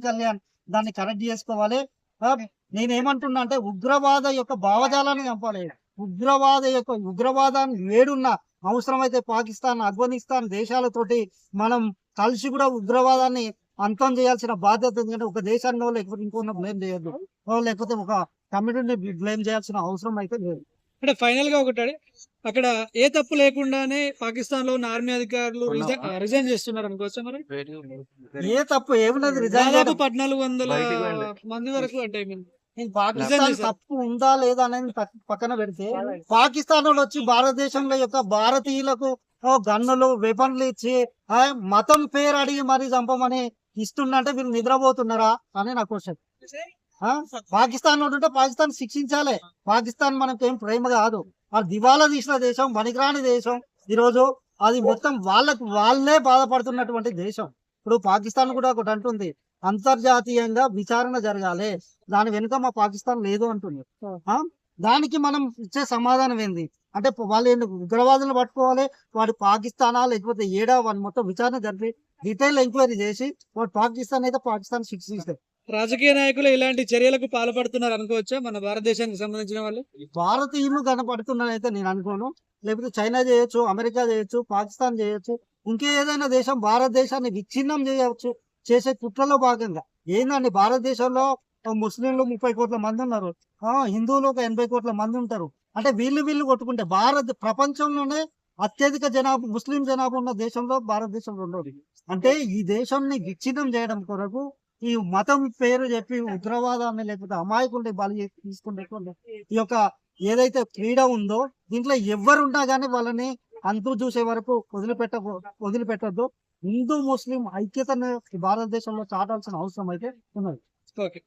కళ్యాణ్. దాన్ని కరెక్ట్ చేసుకోవాలి. నేనేమంటున్నా అంటే ఉగ్రవాద యొక్క భావజాలాన్ని చంపాలి. ఉగ్రవాద యొక్క ఉగ్రవాదాన్ని వేడున్న అవసరమైతే పాకిస్తాన్ ఆఫ్ఘనిస్తాన్ దేశాలతోటి మనం కలిసి కూడా ఉగ్రవాదాన్ని అంతం చేయాల్సిన బాధ్యత ఎందుకంటే ఒక దేశాన్ని లేకపోతే ఇంకో బ్లేమ్ చేయొద్దు. ఓ లేకపోతే ఒక కమ్యూనిటీని బ్లేమ్ చేయాల్సిన అవసరం అయితే లేదు. అంటే ఫైనల్గా ఒకటి అక్కడ ఏ తప్పు లేకుండానే పాకిస్తాన్లో ఉన్న ఆర్మీ అధికారులు రిజైన్ చేస్తున్నారు అనుకోవచ్చా మరి? ఏ తప్పు ఏమున్నది రిజైన్ దాదాపు పద్నాలుగు వందల మంది వరకు అంటే పాకిస్తాన్. తప్పు ఉందా లేదా అనేది పక్- పక్కన పెడితే పాకిస్తాన్ వాళ్ళు వచ్చి భారతదేశంలో యొక్క భారతీయులకు గన్నులు వెపన్లు ఇచ్చి మతం పేరు అడిగి మరీ చంపమని ఇస్తుండంటే వీళ్ళు నిద్రపోతున్నారా అని నా క్వశ్చన్ పాకిస్తాన్ ఉంటుంటే పాకిస్తాన్ శిక్షించాలి. పాకిస్తాన్ మనకు ఏం ప్రేమ కాదు. అది దివాలా తీసిన దేశం పనికిరాని దేశం. ఈరోజు అది మొత్తం వాళ్ళకు వాళ్ళే బాధపడుతున్నటువంటి దేశం. ఇప్పుడు పాకిస్తాన్ కూడా ఒకటి అంటుంది అంతర్జాతీయంగా విచారణ జరగాలి. దాని వెనుక మా పాకిస్తాన్ లేదు అంటుంది. దానికి మనం ఇచ్చే సమాధానం ఏంది? అంటే వాళ్ళు ఏంటి ఉగ్రవాదులను పట్టుకోవాలి? వాడు పాకిస్తానా? లేకపోతే ఏడా? వాడిని మొత్తం విచారణ జరిపి డీటెయిల్ ఎంక్వైరీ చేసి వాడు పాకిస్తాన్ అయితే పాకిస్తాన్ శిక్షిస్తే. రాజకీయ నాయకులు ఇలాంటి చర్యలకు పాల్పడుతున్నారు అనుకోవచ్చా? మన భారతదేశానికి సంబంధించిన వాళ్ళు? భారతీయులు కనపడుతున్నారైతే నేను అనుకోను. లేకపోతే చైనా చేయొచ్చు అమెరికా చేయొచ్చు పాకిస్తాన్ చేయొచ్చు ఇంకే ఏదైనా దేశం భారతదేశాన్ని విచ్ఛిన్నం చేయవచ్చు చేసే కుట్రలో భాగంగా. ఏందండి? భారతదేశంలో ముస్లింలు ముప్పై కోట్ల మంది ఉన్నారు. హిందువులు ఒక ఎనభై కోట్ల మంది ఉంటారు. అంటే వీళ్ళు వీళ్ళు కొట్టుకుంటే భారత్ ప్రపంచంలోనే అత్యధిక జనాభా ముస్లిం జనాభా ఉన్న దేశంలో భారతదేశం రెండోది అంటే ఈ దేశాన్ని విచ్ఛిన్నం చేయడం కొరకు ఈ మతం పేరు చెప్పి ఉగ్రవాదాన్ని లేకపోతే అమాయకుల్ని బలి చేసి తీసుకుంటే ఈ యొక్క ఏదైతే క్రీడ ఉందో దీంట్లో ఎవరున్నా కానీ వాళ్ళని అంతు చూసే వరకు వదిలిపెట్ట వదిలిపెట్టద్దు. హిందూ ముస్లిం ఐక్యతను భారతదేశంలో చాటాల్సిన అవసరం అయితే ఉన్నది. ఓకే.